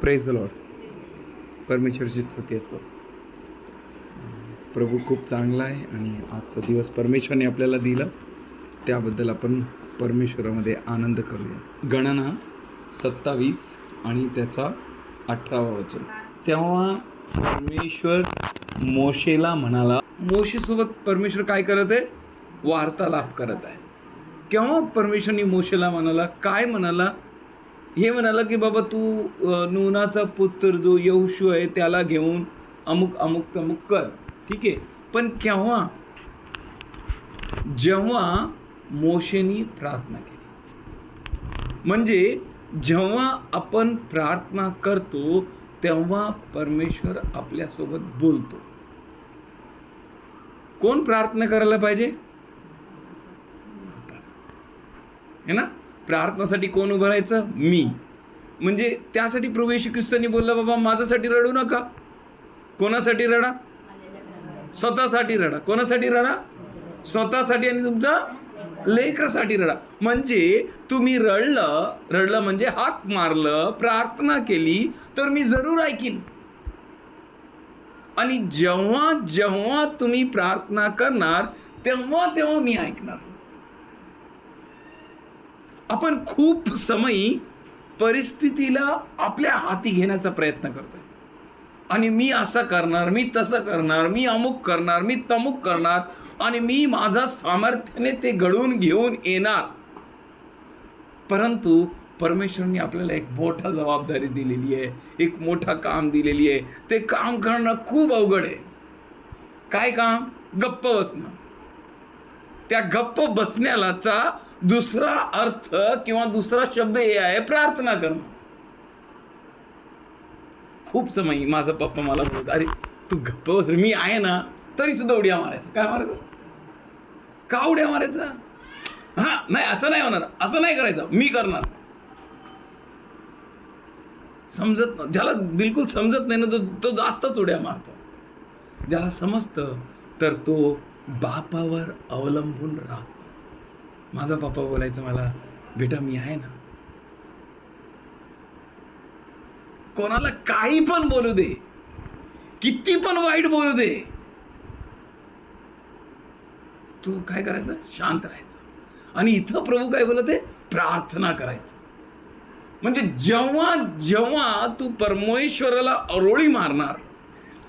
Praise Lord परमेश्वरची स्तुती असो. प्रभू खूप चांगला आहे आणि आजचा दिवस परमेश्वरने आपल्याला दिला. त्याबद्दल आपण परमेश्वरामध्ये आनंद करूया. गणना सत्तावीस आणि त्याचा अठरावा वचन. तेव्हा परमेश्वर मोशेला म्हणाला मोशेसोबत परमेश्वर काय करत आहे? वार्तालाप करत आहे. केव्हा परमेश्वरनी मोशेला म्हणाला? काय म्हणाला? हे म्हणाला की बाबा तू नूनाचा पुत्र जो यहुशू आहे त्याला घेऊन अमुक अमुक तमुक कर. ठीक आहे? पण केव्हा? जेव्हा मोशेनी प्रार्थना केली. म्हणजे जेव्हा आपण प्रार्थना करतो तेव्हा परमेश्वर आपल्यासोबत बोलतो. कोण प्रार्थना करायला पाहिजे? है ना? प्रार्थनासाठी कोण उभं राहायचं? मी. म्हणजे त्यासाठी प्रभू येशू ख्रिस्तांनी बोलला बाबा माझ्यासाठी रडू नका. कोणासाठी रडा? स्वतःसाठी रडा. कोणासाठी रडा? स्वतःसाठी आणि तुमच्या लेकरासाठी रडा. म्हणजे तुम्ही रडलं रडलं म्हणजे हाक मारलं प्रार्थना केली तर मी जरूर ऐकीन. आणि जेव्हा जेव्हा तुम्ही प्रार्थना करणार तेव्हा तेव्हा मी ऐकणार. आपण खूप समयी परिस्थितीला आपल्या हाती घेण्याचा प्रयत्न करतोय. आणि मी असं करणार मी तसं करणार मी अमुक करणार मी तमुक करणार आणि मी माझा सामर्थ्याने ते घडवून घेऊन येणार. परंतु परमेश्वरने आपल्याला एक मोठा जबाबदारी दिलेली आहे एक मोठा काम दिलेली आहे. ते काम करणं खूप अवघड आहे. काय काम? गप्प बसणं. त्या गप्प बसण्यालाचा दुसरा अर्थ किंवा दुसरा शब्द हे आहे प्रार्थना करणं. खूप समय माझा पप्पा मला बोलत अरे तू गप्प बस रे, मी आहे ना तरी सुद्धा उड्या मारायचं. काय मारायचं? का उड्या मारायचं? हा नाही असं नाही होणार असं नाही करायचं मी करणार. समजत न- ज्याला बिलकुल समजत नाही ना तो तो जास्तच उड्या मारतो. ज्याला समजतं तर तो बापावर अवलंबून राहतो. माझा पप्पा बोलायचं मला बेटा मी आहे ना. कोणाला काही पण बोलू दे. किती पण वाईट बोलू दे. तू काय करायचं? शांत राहायचं. आणि इथं प्रभू काय बोलत? आहे प्रार्थना करायचं. म्हणजे जेव्हा जेव्हा तू परमेश्वराला अरोळी मारणार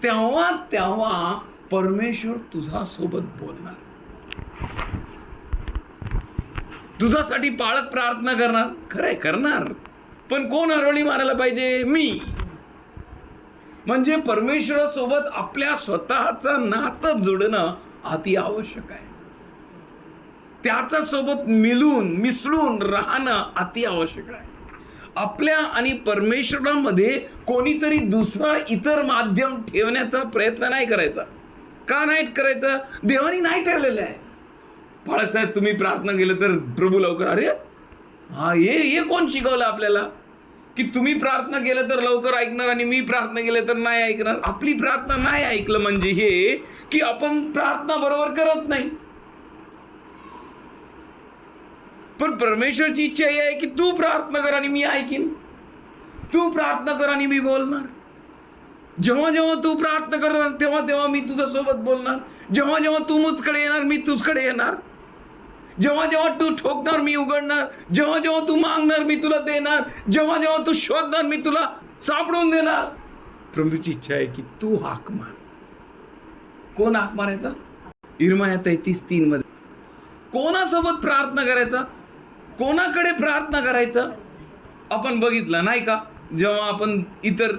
तेव्हा तेव्हा परमेश्वर तुझा सोबत बोलणार. तुझ्यासाठी पाळक प्रार्थना करणार? खरंय करणार. पण कोण अरोळी मारायला पाहिजे? मी. म्हणजे परमेश्वरासोबत आपल्या स्वतःचं नातं जोडणं अति आवश्यक आहे. त्याच्या सोबत मिलून मिसळून राहणं अति आवश्यक आहे. आपल्या आणि परमेश्वरामध्ये कोणीतरी दुसरा इतर माध्यम ठेवण्याचा प्रयत्न नाही करायचा. का नाही करायचा? देवानी नाही ठेवलेलं आहे. बाळासाहेब तुम्ही प्रार्थना केलं तर प्रभू लवकर अरे! हा हे हे कोण शिकवलं आपल्याला? की तुम्ही प्रार्थना केलं तर लवकर ऐकणार आणि मी प्रार्थना केलं तर नाही ऐकणार? आपली प्रार्थना नाही ऐकलं म्हणजे हे की आपण प्रार्थना बरोबर करत नाही. पण परमेश्वरची इच्छा ही आहे की तू प्रार्थना कर आणि मी ऐकीन. तू प्रार्थना कर आणि मी बोलणार. जेव्हा जेव्हा तू प्रार्थना करणार तेव्हा तेव्हा मी तुझ्यासोबत बोलणार. जेव्हा जेव्हा तू मुझकडे येणार मी तुझकडे येणार. जेव्हा जेव्हा तू ठोकणार मी उघडणार जेव्हा जेव्हा तू मागणार मी तुला देणार जेव्हा जेव्हा तू शोधणार मी तुला सापडून देणार. प्रभूची इच्छा आहे की तू हाक मार. कोण हाक मारायचा? इरमाया तेहतीस तीन मध्ये. कोणासोबत प्रार्थना करायचा? कोणाकडे प्रार्थना करायचं? आपण बघितलं नाही का? जेव्हा आपण इतर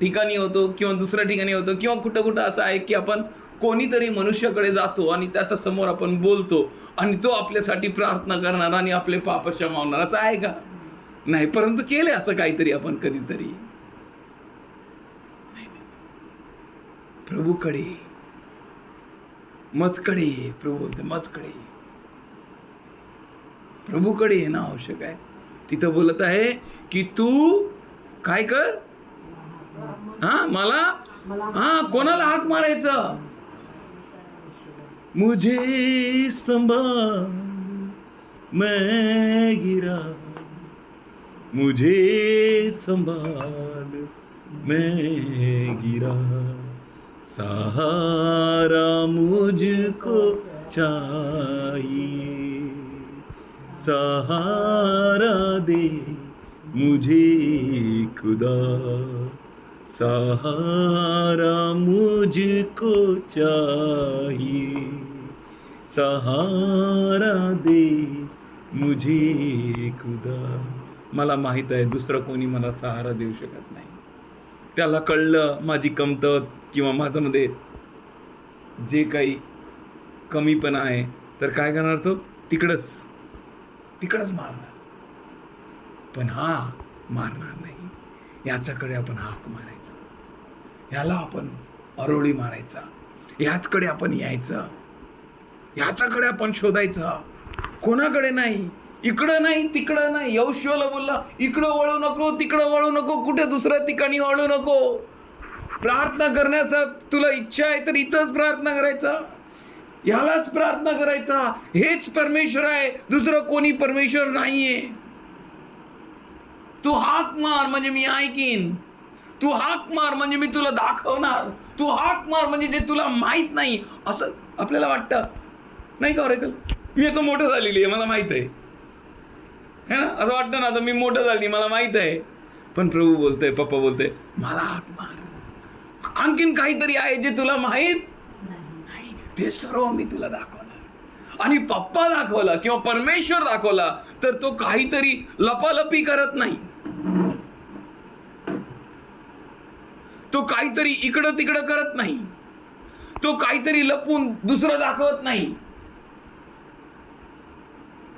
ठिकाणी होतो किंवा दुसऱ्या ठिकाणी होतो किंवा कुठं कुठं असं आहे की आपण कोणीतरी मनुष्याकडे जातो आणि त्याच्यासमोर आपण बोलतो आणि तो आपल्यासाठी प्रार्थना करणार आणि आपले पाप क्षमावणार. असं आहे का? नाही परंतु केले असं काहीतरी आपण कधीतरी. प्रभूकडे मजकडे प्रभू बोलते मजकडे. प्रभूकडे येणं आवश्यक आहे. तिथं बोलत आहे की तू काय कर? हा मला? हा कोणाला हाक मारायचं? मुझे संभाल मैं गिरा। मुझे संभाल मैं गिरा। सहारा मुझको चाहिए। सहारा दे मुझे खुदा। सहारा मुझको चाहिए। सहारा दे मुझे खुदा। मला माहीत आहे दुसरं कोणी मला सहारा देऊ शकत नाही। त्याला कळलं माझी कमतत किंवा माझ्यामध्ये जे काही कमीपणा आहे तर काय करणार तो? तिकडंच तिकडंच मारणार. पण हा मारणार नाही. याच्याकडे आपण हाक मारायचा. ह्याला आपण अरोळी मारायचा. ह्याचकडे आपण यायचं. ह्याच्याकडे आपण शोधायचं. कोणाकडे नाही? इकडं नाही तिकडं नाही. यौशिवाला बोलला इकडं वळू नको तिकडं वळू नको कुठे दुसऱ्या ठिकाणी वळू नको. प्रार्थना करण्याचा तुला इच्छा आहे तर इथंच प्रार्थना करायचा. ह्यालाच प्रार्थना करायचा. हेच परमेश्वर आहे. दुसरं कोणी परमेश्वर नाहीये. तू हाक मार म्हणजे मी ऐकीन. तू हाक मार म्हणजे मी तुला दाखवणार. तू हाक मार म्हणजे जे तुला माहीत नाही. असं आपल्याला वाटतं. नाही का रे मी आता मोठं झालेली आहे मला माहीत आहे. है ना? असं वाटतं ना आता मी मोठं झाली मला माहीत आहे. पण प्रभू बोलतोय पप्पा बोलतोय मला हाक मार. आणखीन काहीतरी आहे जे तुला माहीत नाही. ते सर्व मी तुला दाखवणार. आणि पप्पा दाखवला किंवा परमेश्वर दाखवला तर तो काहीतरी लपालपी करत नाही. तो काहीतरी इकडं तिकडं करत नाही. तो काहीतरी लपून दुसरं दाखवत नाही.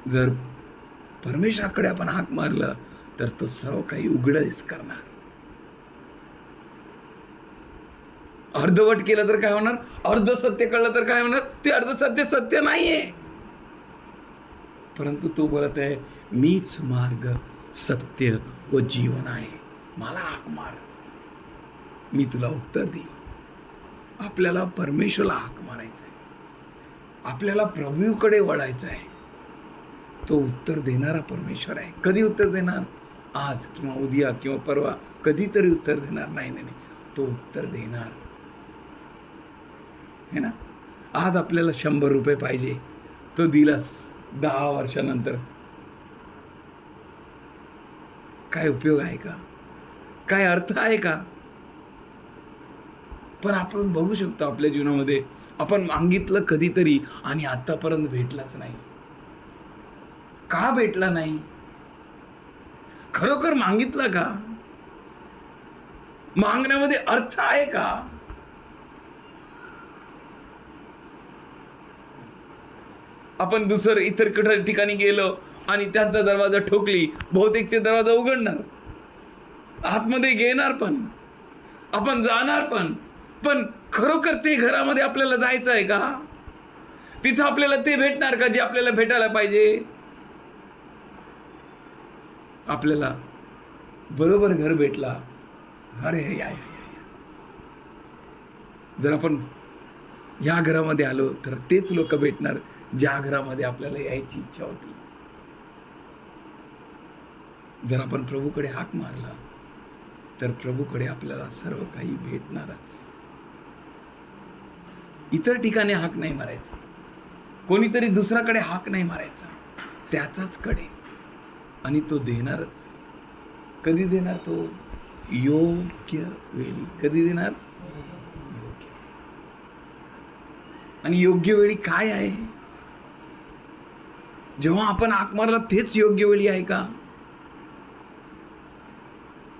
जर परमेश्वराकडे आपण हाक मारलं तर तो सर्व काही उघडच करणार. अर्धवट केलं तर काय होणार? अर्ध सत्य कळलं तर काय होणार? ते अर्ध सत्य सत्य नाहीये. परंतु तो बोलत आहे मीच मार्ग सत्य व जीवन आहे. मला हाक मार. मी तुला उत्तर देईन. आपल्याला परमेश्वरला हाक मारायचं आहे आपल्याला प्रभूकडे वळायचं आहे तो उत्तर देणारा परमेश्वर आहे. कधी उत्तर देणार? आज किंवा उद्या किंवा परवा. कधीतरी उत्तर देणार. नाही नाही नाही. तो उत्तर देणार. है ना? आज आपल्याला शंभर रुपये पाहिजे. तो दिलास दहा वर्षानंतर. काय उपयोग आहे का? काय अर्थ आहे का? पण आपण बघू शकतो आपल्या जीवनामध्ये. आपण मागितलं कधीतरी आणि आतापर्यंत भेटलाच नाही. का भेटला नाही? खरोखर मागितलं का? मागण्यामध्ये अर्थ आहे का? आपण दुसरं इतर कुठल्या ठिकाणी गेलो आणि त्यांचा दरवाजा ठोकली बहुतेक ते दरवाजा उघडणार. आतमध्ये घेणार पण. आपण जाणार पण. पण खरोखर ते घरामध्ये आपल्याला जायचं आहे का? तिथं आपल्याला ते भेटणार का जे आपल्याला भेटायला पाहिजे? आपल्याला बरोबर घर भेटला. अरे या जर आपण या घरामध्ये आलो तर तेच लोक भेटणार ज्या घरामध्ये आपल्याला यायची इच्छा होती. जर आपण प्रभूकडे हाक मारला तर प्रभूकडे आपल्याला सर्व काही भेटणारच. इतर ठिकाणी हाक नाही मारायचा. कोणीतरी दुसऱ्याकडे हाक नाही मारायचा. त्याचाच कडे आणि तो देणारच. कधी देणार तो? योग्य वेळी. कधी देणार? योग्य आणि योग्य वेळी काय आहे? जेव्हा आपण हाक मारला तेच योग्य वेळी आहे का?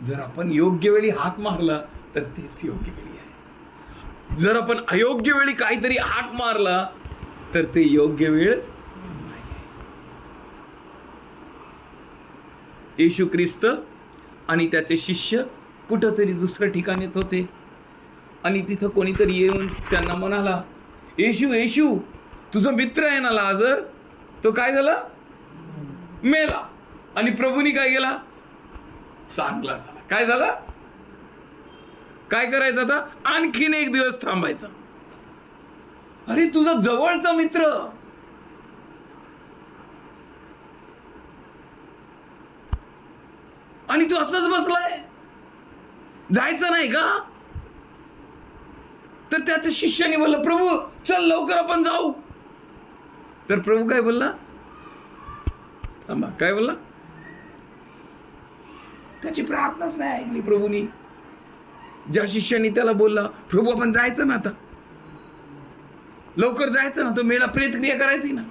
जर आपण योग्य वेळी हाक मारला तर तेच योग्य वेळी जर आपण अयोग्य वेळी काहीतरी हाक मारला तर ते योग्य वेळ येशू ख्रिस्त आणि त्याचे शिष्य कुठंतरी दुसऱ्या ठिकाणीत होते. आणि तिथं कोणीतरी येऊन त्यांना म्हणाला येशू येशू तुझा मित्र आहे ना लाजर? तो काय झाला? मेला. आणि प्रभूनी काय केला? चांगला झाला. काय झाला? काय करायचं आता? आणखीन एक दिवस थांबायचा. अरे तुझा जवळचा मित्र. आणि तू असंच बसलाय? जायचं नाही का? तर त्या त्या शिष्याने बोलला प्रभू चल लवकर आपण जाऊ. तर प्रभू काय बोलला? थांबा. काय बोलला? त्याची प्रार्थनाच नाही ऐकली प्रभूनी. ज्या शिष्याने त्याला बोलला प्रभू आपण जायचं ना आता? लवकर जायचं ना? तो मेळा प्रेतक्रिया करायची ना?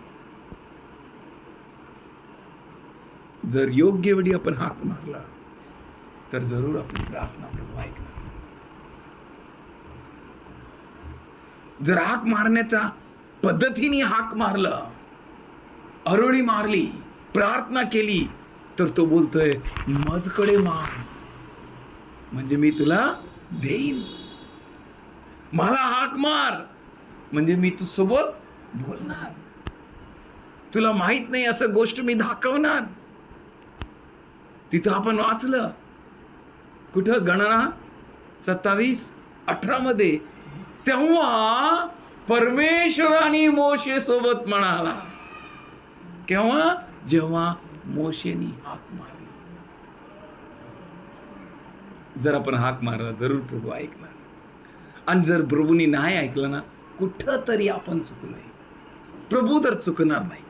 जर योग्य वेळी आपण हाक मारला तर जरूर आपली प्रार्थना प्रभू ऐकणार. जर हाक मारण्याचा पद्धतीने हाक मारलं अरोळी मारली प्रार्थना केली तर तो बोलतोय मजकडे मार. म्हणजे मी तुला देईन. मला हाक मार. म्हणजे मी तुझसोबत सोबत बोलणार. तुला माहीत नाही असं गोष्ट मी दाखवणार. तिथं आपण वाचलं. कुठं? गणना सत्तावीस अठरा मध्ये. तेव्हा परमेश्वराने मोशे सोबत म्हणाला. केव्हा? जेव्हा मोशेनी हाक मारला. जर आपण हाक मारला जरूर प्रभू ऐकणार. आणि जर प्रभूनी नाही ऐकलं ना कुठं तरी आपण चुकलोय प्रभू तर चुकणार नाही.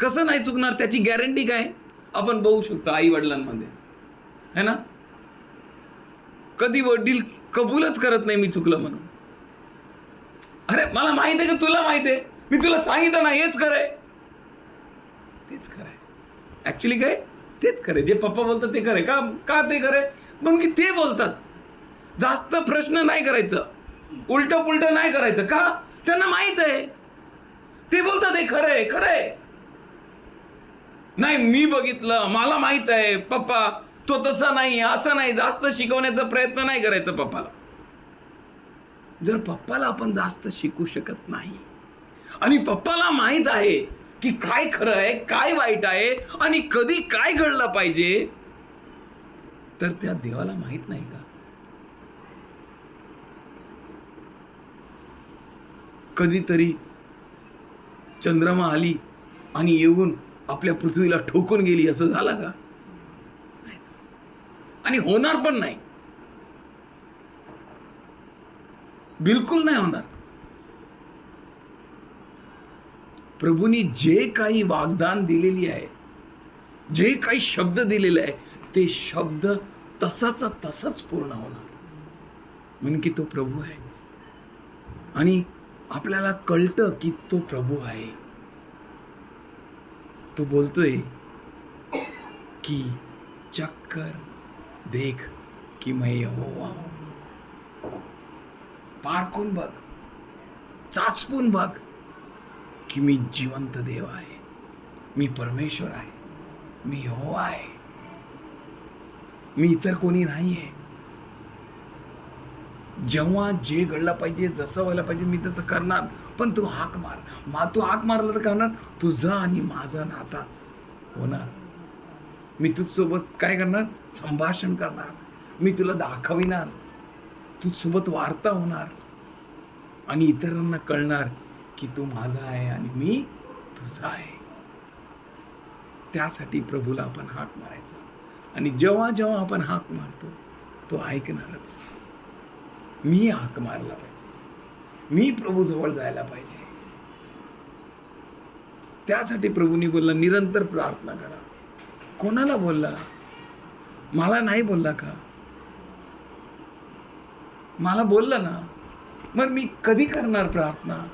कसं नाही चुकणार त्याची गॅरंटी काय? आपण बघू शकतो आई वडिलांमध्ये है ना? कधी वडील कबूलच करत नाही मी चुकलं म्हणून. अरे मला माहीत आहे का? तुला माहीत आहे. मी तुला सांगितलं ना हेच खरंय तेच खरंय ऍक्च्युली काय? तेच खरं जे पप्पा बोलतात ते खरं का का ते खरं मग की ते बोलतात. जास्त प्रश्न नाही करायचं. उलट पुलट नाही करायचं. का? त्यांना माहीत आहे. ते बोलतात हे खरंय आहे. नाही मी बघितलं मला माहीत आहे पप्पा तो तसा नाही असं नाही जास्त शिकवण्याचा प्रयत्न नाही करायचा पप्पाला. जर पप्पाला आपण जास्त शिकू शकत नाही आणि पप्पाला माहीत आहे की काय खरं आहे काय वाईट आहे आणि कधी काय घडलं पाहिजे तर त्या देवाला माहीत नाही का? कधीतरी चंद्रमा आली आणि येऊन आपल्या पृथ्वीला ठोकून गेली असं झालं का? आणि होणार पण नाही. बिलकुल नाही होणार. प्रभूंनी जे काही वागदान दिलेली आहे जे काही शब्द दिलेले आहे ते शब्द तसाचा तसाच पूर्ण होणार. म्हण की तो प्रभू आहे. आणि आपल्याला कळतं की तो प्रभू आहे. तो बोलतोय की चक्कर देख की मैं यहोवा पारखून बघ चाचपून बघ की मी जिवंत देव आहे. मी परमेश्वर आहे. मी हो आहे. मी इतर कोणी नाही आहे जेव्हा जे घडलं पाहिजे जसं व्हायला पाहिजे मी तसं करणार. पण तू हाक मार. मा तू हाक मारला तर करणार. तुझा आणि माझा नाता होणार. मी तुझसोबत काय करणार? संभाषण करणार. मी तुला दाखविणार. तुझसोबत वार्ता होणार. आणि इतरांना कळणार की तू माझा आहे आणि मी तुझा आहे. त्यासाठी प्रभूला आपण हाक मारायचा. आणि जेव्हा जेव्हा आपण हाक मारतो तो ऐकणारच. मी हाक मारला पाहिजे. मी प्रभूजवळ जायला पाहिजे. त्यासाठी प्रभूनी बोलला निरंतर प्रार्थना करा. कोणाला बोलला? मला नाही बोलला का? मला बोलला ना मग मी कधी करणार प्रार्थना?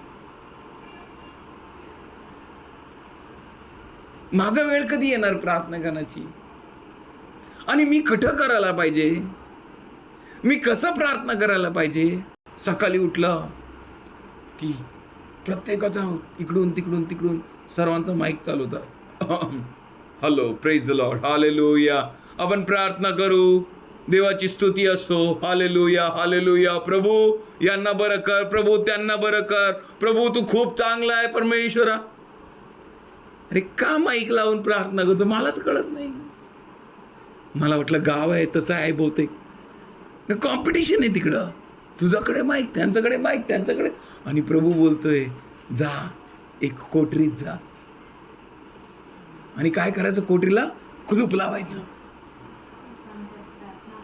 माझा वेळ कधी येणार प्रार्थना करण्याची? आणि मी कुठं करायला पाहिजे? मी कसं प्रार्थना करायला पाहिजे? सकाळी उठलं की प्रत्येकाचा इकडून तिकडून तिकडून सर्वांचा माईक चालू होता. हॅलो प्रेज लॉर्ड हालेलुया आपण प्रार्थना करू. देवाची स्तुती असो. हालेलुया हालेलुया प्रभू यांना बरं कर. प्रभू त्यांना बरं कर. प्रभू तू खूप चांगला आहे परमेश्वरा. अरे का माईक लावून प्रार्थना करतो? मलाच कळत नाही. मला वाटलं गाव आहे तसं आहे बहुतेक. कॉम्पिटिशन आहे तिकडं. तुझ्याकडे माईक त्यांच्याकडे माईक त्यांच्याकडे. आणि प्रभू बोलतोय जा एक कोटरीत जा. आणि काय करायचं कोटरीला कुलूप लावायचं.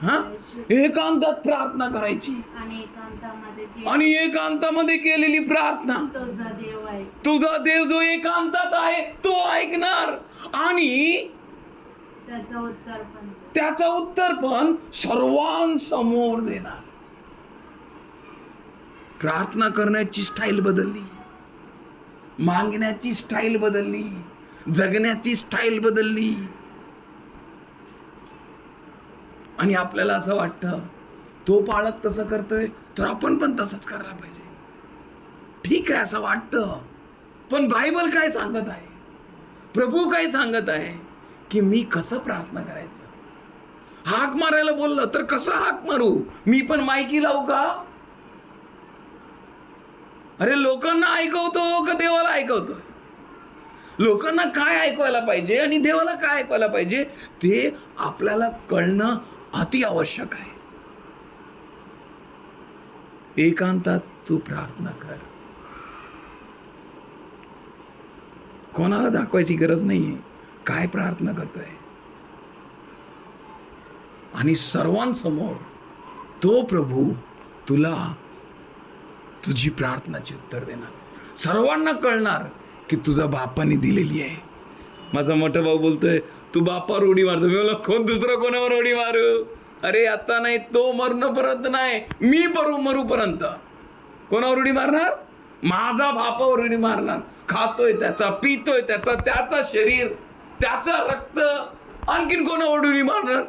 हा? एकांतात प्रार्थना करायची. आणि एकांतामध्ये केलेली प्रार्थना. तुझा देव जो एकांतात आहे तो ऐकणार. आणि त्याचं उत्तर पण. त्याचं उत्तर पण सर्वांसमोर देणार. प्रार्थना करण्याची स्टाईल बदलली. मागण्याची स्टाईल बदलली. जगण्याची स्टाईल बदलली. आणि आपल्याला असं वाटतं तो पाळक तसं करतोय तर आपण पण तसंच करायला पाहिजे. ठीक आहे असं वाटतं पण बायबल काय सांगत आहे? प्रभू काय सांगत आहे? की मी कसं प्रार्थना करायचं? हाक मारायला बोललं तर कसं हाक मारू? मी पण मायकी लावू का? अरे लोकांना ऐकवतो का देवाला ऐकवतो लोकांना काय ऐकवायला पाहिजे आणि देवाला काय ऐकवायला पाहिजे ते आपल्याला कळणं अति आवश्यक आहे. एकांतात तू प्रार्थना कर. कोणाला दाखवायची गरज नाहीये. काय प्रार्थना करतोय? आणि सर्वांसमोर तो प्रभू तुला तुझी प्रार्थनाचे उत्तर देणार. सर्वांना कळणार की तुझा बापाने दिलेली आहे. माझा मोठा भाऊ बोलतोय तू बापावर उडी मारतो. मी बोला कोण दुसरं कोणावर उडी मारू? अरे आता नाही तो मरणपर्यंत नाही. मी मरू मरूपर्यंत. कोणावर उडी मारणार? माझा बापावर उडी मारणार. खातोय त्याचा पितोय त्याचा त्याचा शरीर त्याचं रक्त. आणखीन कोणावर उडी मारणार?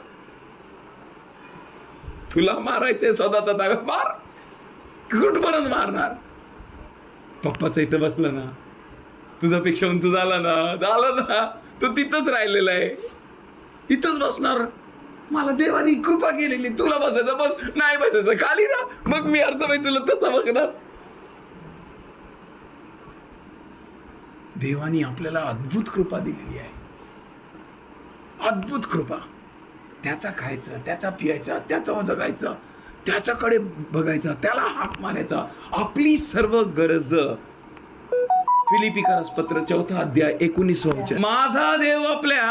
तुला मारायचंय स्वतःचा ताकद मार. कुठपर्यंत मारणार? पप्पाचं इथं बसलं ना. तुझ्यापेक्षा उंच झाला ना. झालं ना. तो तिथंच राहिलेला आहे. इथंच बसणार. मला देवानी कृपा केलेली. तुला बसायचं बस. नाही बसायचं. खाली ना मग मी अर्थ माहिती तुला तसा बघणार. देवानी आपल्याला अद्भुत कृपा दिलेली आहे. अद्भुत कृपा. त्याचा खायचं त्याचा पियायचा त्याचा जगायचं त्याच्याकडे बघायचं त्याला हाक मारायचा. आपली सर्व गरज फिलिपिकरस पत्र चौथा अध्याय एकोणीस माझा देव आपल्या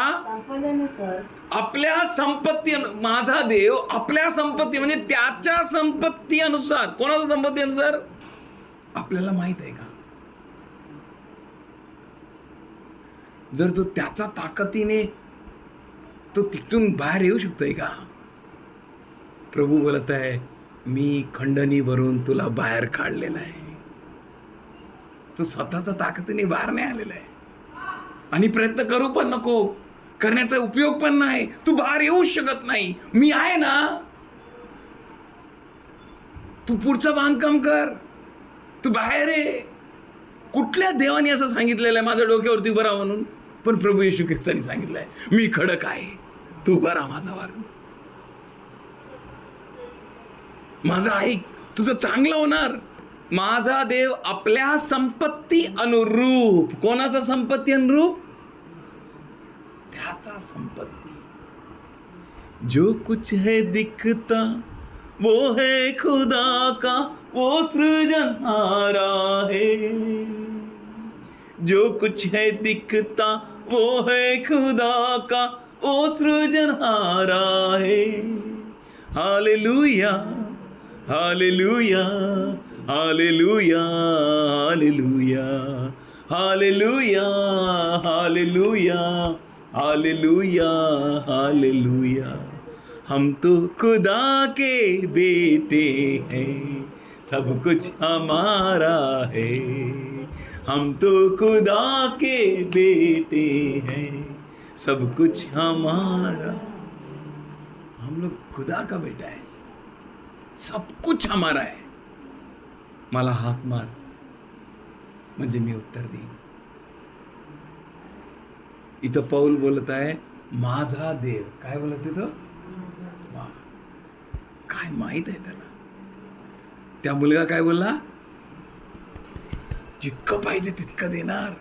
आपल्या संपत्ती माझा देव आपल्या संपत्ती म्हणजे त्याच्या संपत्ती अनुसार. कोणाच्या संपत्ती अनुसार? आपल्याला माहीत आहे का? जर तो त्याचा ताकदीने तो तिकडून बाहेर येऊ शकतोय का? प्रभू बोलत आहे मी खंडणी भरून तुला बाहेर काढलेला आहे. तो स्वतःचा ताकदीने बाहेर नाही आलेला आहे. आणि प्रयत्न करू पण नको. करण्याचा उपयोग पण नाही. तू बाहेर येऊ शकत नाही. मी आहे ना. तू पुढचं बांधकाम कर. तू बाहेर ये. कुठल्या देवाने असं सांगितलेलं आहे? माझ्या डोक्यावरती उभं राहा म्हणून. पण प्रभू येशू ख्रिस्तानी सांगितलंय मी खडक आहे. तू उभा माझा माझा ऐक तुझं चांगलं होणार. माझा देव आपल्या संपत्ती अनुरूप. कोणाचा संपत्ती अनुरूप? त्याचा संपत्ती. जो कुछ है दिखता वो है खुदा का वो सृजनहारा है. जो कुछ है दिखता वो है खुदा का वो सृजनहारा है। Hallelujah hallelujah hallelujah hallelujah hallelujah hallelujah hallelujah hallelujah. हम तो खुदा के बेटे हैं, सब कुछ हमारा है। हम तो खुदा के बेटे हैं। सब कुछ हमारा। हम लोग खुदा का बेटा है। सब कुछ हमारा है। मला हाक मार। म्हणजे मी उत्तर देईन इथं पाऊल बोलत आहे माझा देव। काय बोलत तो? वा। काय माहीत आहे त्याला? त्या मुलगा काय बोलला? जितकं पाहिजे तितकं देणार.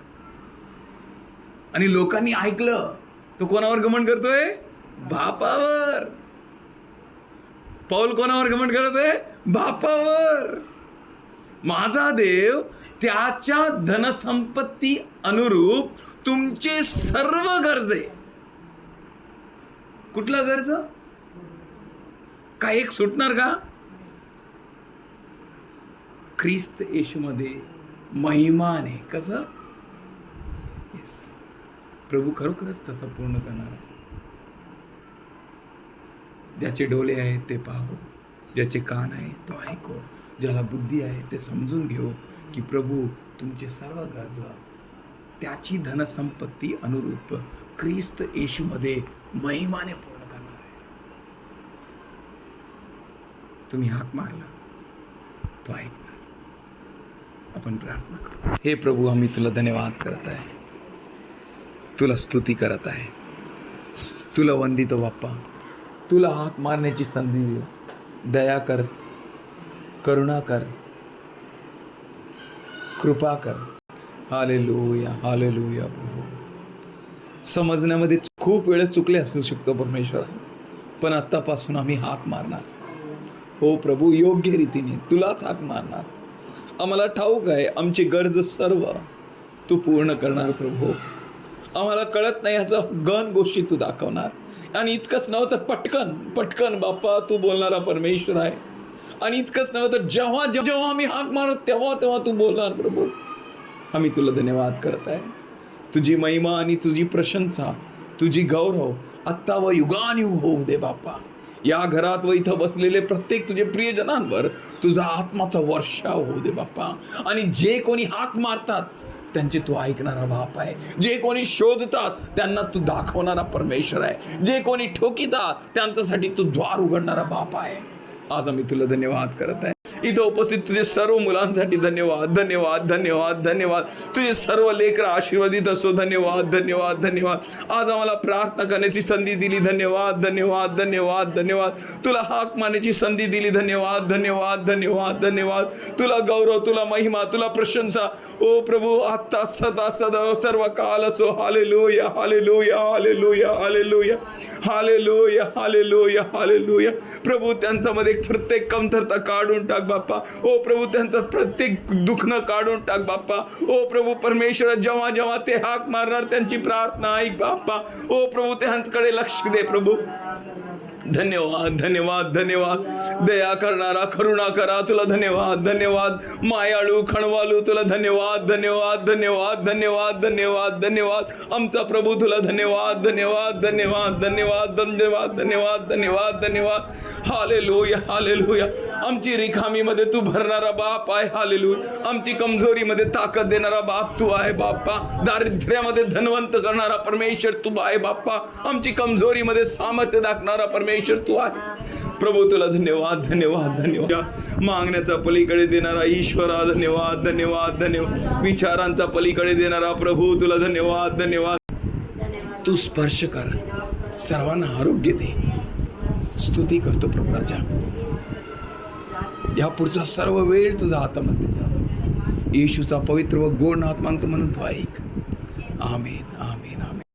आणि लोकांनी ऐकलं. तो कोणावर गमन करतोय? बापावर. पाऊल कोणावर घमंड करतोय? बापावर. माझा देव त्याच्या धनसंपत्ती अनुरूप तुमचे सर्व गरजे. कुठला गरज? काय एक सुटणार का? ख्रिस्त येशूमध्ये आहे कसं? येस प्रभू खरोखरच तसं पूर्ण करणार आहे. ज्याचे डोळे आहेत ते पाहू ज्याचे कान आहे तो ऐको ज्याला बुद्धी आहे ते समजून घेऊ की प्रभू तुमचे सर्व गरजा त्याची धनसंपत्ती अनुरूप ख्रिस्त येशूमध्ये महिमाने पूर्ण करणार आहे. तुम्ही हाक मारला तो ऐकणार. आपण प्रार्थना करू हे प्रभू आम्ही तुला धन्यवाद करत आहे. तुला स्तुती करत आहे. तुला वंदितो बाप्पा. तुला हाक मारण्याची संधी दिली दया कर. करुणा कर. कृपा कर. हालेलुया हालेलुया प्रभू. समजण्यामध्ये खूप वेळ चुकले असू शकतो परमेश्वर. पण आत्तापासून आम्ही हाक मारणार. हो प्रभू योग्य रीतीने तुलाच हाक मारणार. आम्हाला ठाऊक आहे आमची गरज सर्व तू पूर्ण करणार प्रभू. आम्हाला कळत नाही याचं गण गोष्टी तू दाखवणार. आणि इतकंच नव्हतं तर पटकन पटकन बाप्पा तू बोलणारा परमेश्वर आहे. आणि इतकंच नव्हतं तर जेव्हा जेव्हा आम्ही हाक मारत तेव्हा तेव्हा तू बोलणार प्रभू. आम्ही तुला धन्यवाद करत आहे. तुझी महिमा आणि तुझी प्रशंसा तुझी गौरव आत्ता व युगानयुग होऊ दे बाप्पा. या घरात व इथं बसलेले प्रत्येक तुझे प्रियजनांवर तुझा आत्माचा वर्षाव होऊ दे बाप्पा. आणि जे कोणी हाक मारतात त्यांचे तू ऐकणारा बाप आहे. जे कोणी शोधतात त्यांना तू दाखवणारा परमेश्वर आहे. जे कोणी ठोकितात त्यांच्यासाठी तू द्वार उघडणारा बाप आहे. आज आम्ही तुला धन्यवाद करत आहे. इथं उपस्थित तुझे सर्व मुलांसाठी धन्यवाद धन्यवाद धन्यवाद धन्यवाद. तुझे सर्व लेकर आशीर्वादित असो. धन्यवाद धन्यवाद धन्यवाद. आज आम्हाला प्रार्थना करण्याची संधी दिली. धन्यवाद धन्यवाद धन्यवाद धन्यवाद. तुला हाक मारण्याची संधी दिली. धन्यवाद धन्यवाद धन्यवाद धन्यवाद. तुला गौरव तुला महिमा तुला प्रशंसा. ओ प्रभू आत्ता सदा सदा सर्व काल असो. हाले लोया हाले लोया हाले लोया हाले लोया हाले लोया हाले लोया हाले लोया प्रभू त्यांच्यामध्ये प्रत्येक कमतरता काढून टाक. बाप्पा. ओ प्रभू त्यांचं प्रत्येक दुखणं काढून टाक बाप्पा. ओ प्रभू परमेश्वर जेव्हा जेव्हा ते हाक मारणार त्यांची प्रार्थना ऐक बाप्पा. ओ प्रभू त्यांच्याकडे लक्ष दे प्रभू. धन्यवाद धन्यवाद धन्यवाद दया करणारा करुणा करा तुला धन्यवाद धन्यवाद मायाळू खणवालू तुला धन्यवाद धन्यवाद धन्यवाद धन्यवाद धन्यवाद धन्यवाद आमचा प्रभू तुला धन्यवाद धन्यवाद धन्यवाद धन्यवाद धन्यवाद धन्यवाद धन्यवाद धन्यवाद हालेलुया हालेलुया आमची रिकामीमध्ये तू भरणारा बाप आहे हालेलुया आमची कमजोरीमध्ये ताकद देणारा बाप तू आहे बाप्पा दारिद्र्यामध्ये धनवंत करणारा परमेश्वर तू आहे बाप्पा आमची कमजोरीमध्ये सामर्थ्य दाखणारा परमेश्वर तू आहे प्रभू तुला धन्यवाद धन्यवाद धन्यवाद. मागण्याचा पलीकडे देणारा ईश्वरा धन्यवाद धन्यवाद धन्यवाद. विचारांचा पलीकडे देणारा प्रभू तुला धन्यवाद धन्यवाद. तू स्पर्श कर. सर्वांना आरोग्य दे. स्तुती करतो प्रभू राजा या पुढचा सर्व वेळ तुझा हातामध्ये जा. येशूचा पवित्र व गोड नाथ मागतो म्हणून तो ऐक. आमेन आमेन.